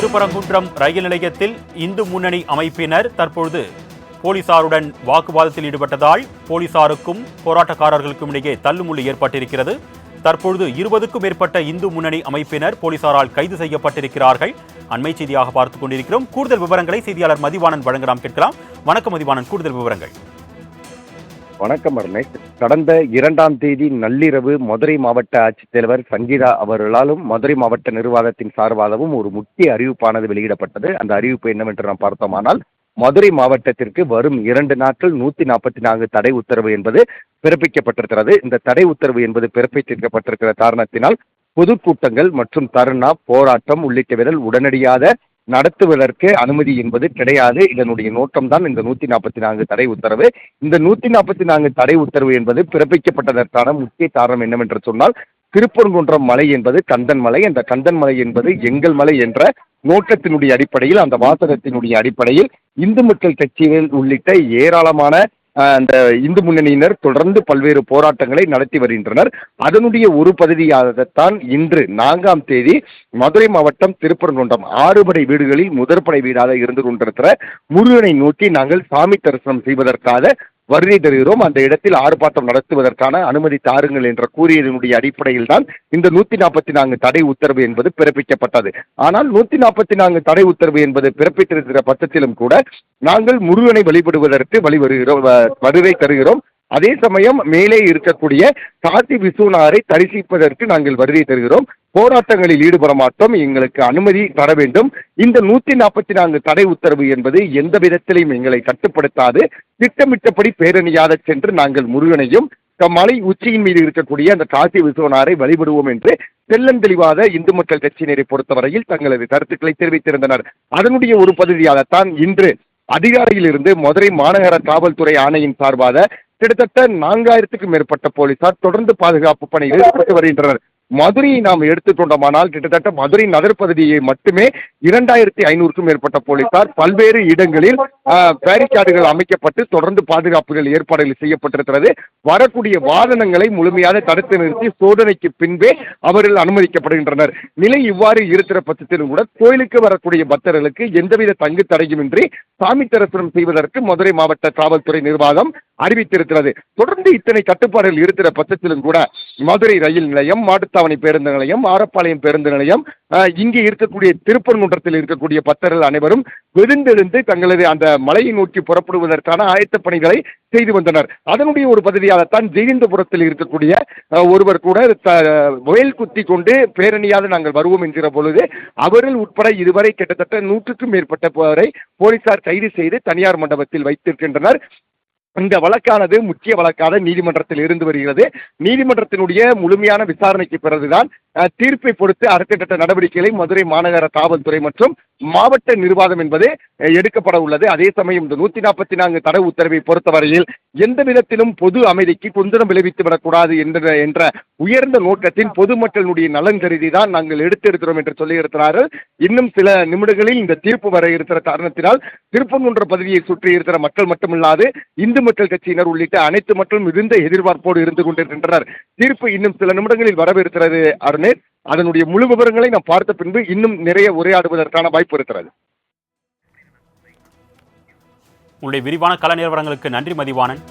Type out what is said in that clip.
திருப்பரங்குன்றம் ரயில் நிலையத்தில் இந்து முன்னணி அமைப்பினர் தற்பொழுது போலீசாருடன் வாக்குவாதத்தில் ஈடுபட்டதால் போலீசாருக்கும் போராட்டக்காரர்களுக்கும் இடையே தள்ளுமுள்ளு ஏற்பட்டிருக்கிறது. தற்பொழுது இருபதுக்கும் மேற்பட்ட இந்து முன்னணி அமைப்பினர் போலீசாரால் கைது செய்யப்பட்டிருக்கிறார்கள். அண்மை செய்தியாக பார்த்துக் கொண்டிருக்கிறோம். கூடுதல் விவரங்களை செய்தியாளர் மதிவாணன் வழங்கலாம் கேட்கலாம். வணக்கம் மதிவாணன். கூடுதல் விவரங்கள். வணக்கம் அருணேஷ். கடந்த இரண்டாம் தேதி நள்ளிரவு மதுரை மாவட்ட ஆட்சித்தலைவர் சங்கீதா அவர்களாலும் மதுரை மாவட்ட நிர்வாகத்தின் சார்பாகவும் ஒரு முக்கிய அறிவிப்பானது வெளியிடப்பட்டது. அந்த அறிவிப்பு என்னவென்று நாம் பார்த்தோமானால் மதுரை மாவட்டத்திற்கு வரும் இரண்டு நாட்கள் நூத்தி நாற்பத்தி நான்கு தடை உத்தரவு என்பது பிறப்பிக்கப்பட்டிருக்கிறது. இந்த தடை உத்தரவு என்பது பிறப்பிக்கப்பட்டிருக்கிற காரணத்தினால் பொதுக்கூட்டங்கள் மற்றும் தருணா போராட்டம் உள்ளிட்டவைகள் உடனடியாக நடத்துவதற்கு அனுமதி என்பது கிடையாது. இதனுடைய நோக்கம்தான் இந்த நூத்தி நாற்பத்தி நான்கு தடை உத்தரவு. இந்த நூத்தி நாற்பத்தி நான்கு தடை உத்தரவு என்பது பிறப்பிக்கப்பட்டதற்கான முக்கிய காரணம் என்னவென்று சொன்னால் திருப்பரங்குன்றம் மலை என்பது கந்தன் மலை அந்த கந்தன் மலை என்பது எங்கள் மலை என்ற நோக்கத்தினுடைய அடிப்படையில் அந்த வாசகத்தினுடைய அடிப்படையில் இந்து மக்கள் கட்சிகள் உள்ளிட்ட ஏராளமான அந்த இந்து முன்னணியினர் தொடர்ந்து பல்வேறு போராட்டங்களை நடத்தி வருகின்றனர். அதனுடைய ஒரு பகுதியாகத்தான் இன்று நான்காம் தேதி மதுரை மாவட்டம் திருப்பரங்குன்றம் ஆறுபடை வீடுகளில் முதற்படை வீடாக இருந்து கொண்டிருக்கிற முருகனை நோக்கி நாங்கள் சாமி தரிசனம் செய்வதற்காக வருகை தருகிறோம். அந்த இடத்தில் ஆர்ப்பாட்டம் நடத்துவதற்கான அனுமதி தாருங்கள் என்ற கூறியதனுடைய அடிப்படையில் தான் இந்த நூத்தி நாற்பத்தி நான்கு தடை உத்தரவு என்பது பிறப்பிக்கப்பட்டது. ஆனால் நூத்தி நாற்பத்தி நான்கு தடை உத்தரவு என்பது பிறப்பித்திருக்கிற பட்சத்திலும் கூட நாங்கள் முருகனை வழிபடுவதற்கு வழி வருகிறோம் வ- வருகை தருகிறோம். அதே சமயம் மேலே இருக்கக்கூடிய காசி விசுவனாரை தரிசிப்பதற்கு நாங்கள் வருகை தருகிறோம். போராட்டங்களில் ஈடுபட மாட்டோம். எங்களுக்கு அனுமதி தர வேண்டும். இந்த நூத்தி நாற்பத்தி நான்கு தடை உத்தரவு என்பது எந்த விதத்திலையும் எங்களை கட்டுப்படுத்தாது. திட்டமிட்டபடி பேரணியாக சென்று நாங்கள் முருகனையும் மலை உச்சியின் மீது இருக்கக்கூடிய அந்த காசி விசுவனாரை வழிபடுவோம் என்று தெள்ளந்தெளிவாக இந்து மக்கள் கட்சியினரை பொறுத்தவரையில் தங்களது கருத்துக்களை தெரிவித்திருந்தனர். அதனுடைய ஒரு பகுதியாகத்தான் இன்று அதிகாரியிலிருந்து மதுரை மாநகர காவல்துறை ஆணையின் சார்பாக கிட்டத்தட்ட நான்காயிரத்துக்கும் மேற்பட்ட போலீசார் தொடர்ந்து பாதுகாப்பு பணியில் ஈடுபட்டு வருகின்றனர். மதுரையை நாம் எடுத்துக்கொண்டோமானால் கிட்டத்தட்ட மதுரை நகர்ப்பகுதியை மட்டுமே இரண்டாயிரத்தி ஐநூறுக்கும் மேற்பட்ட போலீசார் பல்வேறு இடங்களில் பேரிகார்டுகள் அமைக்கப்பட்டு தொடர்ந்து பாதுகாப்புகள் ஏற்பாடுகள் செய்யப்பட்டிருக்கிறது. வரக்கூடிய வாகனங்களை முழுமையாக தடுத்து நிறுத்தி சோதனைக்கு பின்பே அவர்கள் அனுமதிக்கப்படுகின்றனர். நிலை இவ்வாறு இருக்கிற பட்சத்திலும் கூட கோயிலுக்கு வரக்கூடிய பக்தர்களுக்கு எந்தவித தங்கு தடையுமின்றி சாமி தரிசனம் செய்வதற்கு மதுரை மாவட்ட காவல்துறை நிர்வாகம் அறிவித்திருக்கிறது. தொடர்ந்து இத்தனை கட்டுப்பாடுகள் இருக்கிற பட்சத்திலும் கூட மதுரை ரயில் நிலையம் மாட்டுத்தாவணி பேருந்து நிலையம் ஆரப்பாளையம் பேருந்து நிலையம் இங்கே இருக்கக்கூடிய திருப்பரங்குன்றத்தில் இருக்கக்கூடிய பக்தர்கள் அனைவரும் விழுந்தெழுந்து தங்களது அந்த மலையை நோக்கி புறப்படுவதற்கான ஆயத்த பணிகளை செய்து வந்தனர். அதனுடைய ஒரு பகுதியாகத்தான் ஜெயந்தபுரத்தில் இருக்கக்கூடிய ஒருவர் கூட த- குத்தி கொண்டு பேரணியாக நாங்கள் வருவோம் என்கிற பொழுது அவர்கள் உட்பட இதுவரை கிட்டத்தட்ட நூற்றுக்கும் மேற்பட்ட போரை போலீசார் கைது செய்து தனியார் மண்டபத்தில் வைத்திருக்கின்றனர். இந்த வழக்கானது முக்கிய வழக்காக நீதிமன்றத்தில் இருந்து வருகிறது. நீதிமன்றத்தினுடைய முழுமையான விசாரணைக்கு பிறகுதான் தீர்ப்பை பொறுத்து அடுத்த கட்ட நடவடிக்கைகளை மதுரை மாநகர காவல்துறை மற்றும் மாவட்ட நிர்வாகம் என்பது எடுக்கப்பட உள்ளது. அதே சமயம் இந்த நூத்தி நாற்பத்தி நான்கு தடை உத்தரவை பொறுத்தவரையில் எந்த விதத்திலும் பொது அமைதிக்கு குந்தரம் விளைவித்து விடக்கூடாது என்ற என்ற உயர்ந்த நோக்கத்தின் பொதுமக்களுடைய நலன் கருதி தான் நாங்கள் எடுத்திருக்கிறோம் என்று சொல்லியிருக்கிறார்கள். இன்னும் சில நிமிடங்களில் இந்த தீர்ப்பு வர இருக்கிற காரணத்தினால் திருப்பங்குன்ற பதவியை சுற்றி இருக்கிற மக்கள் மட்டுமில்லாது இந்து மக்கள் கட்சியினர் உள்ளிட்ட அனைத்து மக்களும் மிகுந்த எதிர்பார்ப்போடு இருந்து கொண்டிருக்கின்றனர். தீர்ப்பு இன்னும் சில நிமிடங்களில் வரவிருக்கிறது சொன்னேன். அதனுடைய முழு விவரங்களை நான் பார்த்த பின்பு இன்னும் நிறைய உரையாடுவதற்கான வாய்ப்பு இருக்கிறது. உங்களுடைய விரிவான கள நிலவரங்களுக்கு நன்றி மதிவானன்